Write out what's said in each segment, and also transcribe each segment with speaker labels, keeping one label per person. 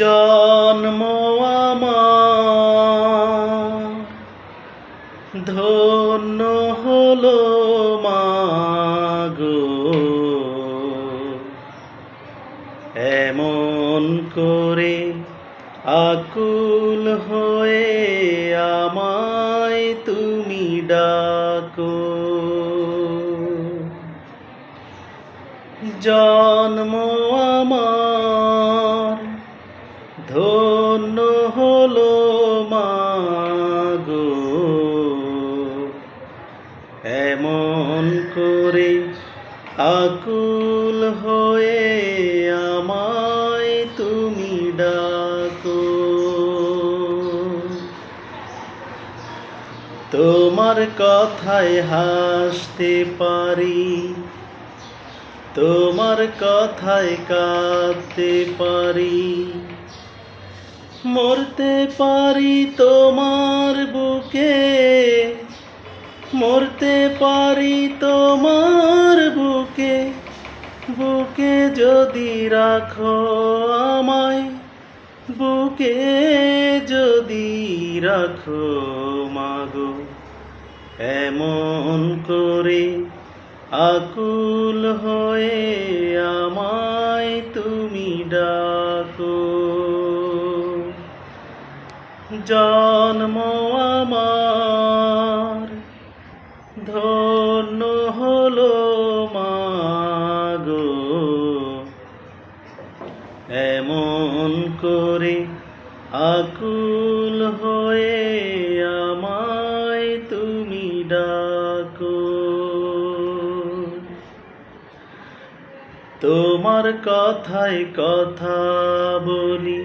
Speaker 1: জন্ম ধন্য হলো মাগো এমন করে আকুল হয়ে আমায় তুমি ডাকো। জন্ম আমার মাগো। এমন করে আকুল হয়ে আমায় তুমি ডাকো। তোমার কথায় হাসতে পারি, তোমার কথায় কাঁদতে পারি। মরতে পারি তোমার বুকে, মরতে পারি তোমার বুকে বুকে যদি রাখো আমায়, বুকে যদি রাখো মাগো, এমন করে আকুল হয়ে আমায় তুমি ডাকো। জন্ম আমার, ধন্য হলো মাগো এমন করে আকুল হয়ে আমায় তুমি ডাকো। তোমার কথায় কথা বলি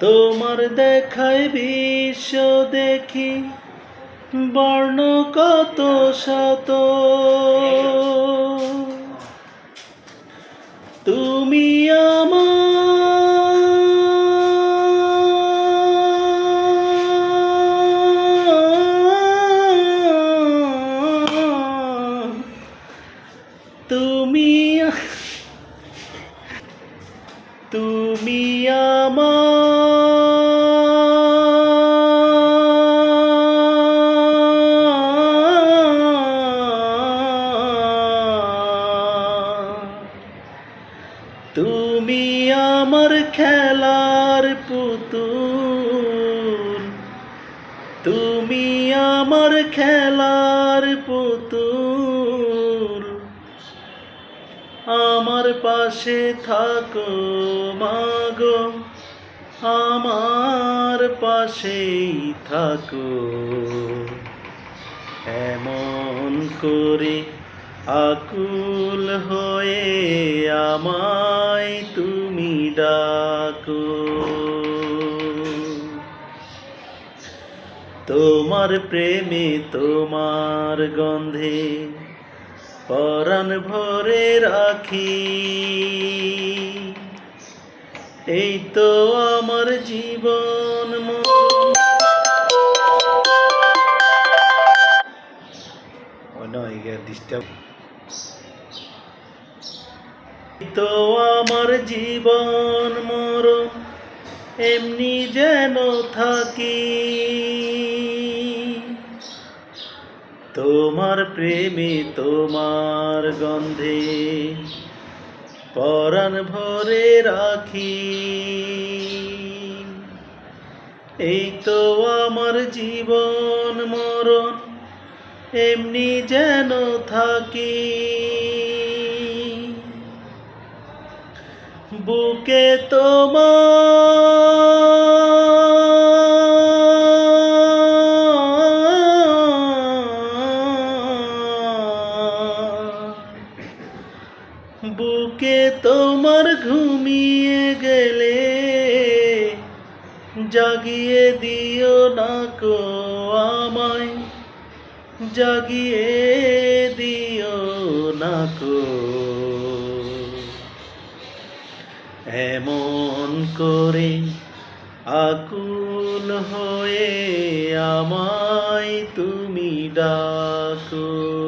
Speaker 1: তোমার দেখায় বিশ্ব দেখি বর্ণ কত শত। তুমি তুমি তুমি আমার। তুমি আমার খেলার পুতুল। আমার পাশে থাকো মাগো। আমার পাশেই থাকো। এমন করে আকুল হয়ে আমায় তুমি ডাকো। তোমার প্রেমে তোমার গন্ধে পরাণ ভরে রাখি। এই তো আমার জীবন তো আমার জীবন মরণ এমনি যেন থাকি। তোমার প্রেমে তোমার গন্ধে পরাণ ভরে রাখি। এই তো আমার জীবন মরণ, এমনি যেন থাকি। বুকে তোমার বুকে তোমার ঘুমিয়ে গেলে জাগি জাগিয়ে দিও না কো আমায়। জাগিয়ে দিও না কো এমন করে আকুল হয়ে আমায় তুমি ডাকো।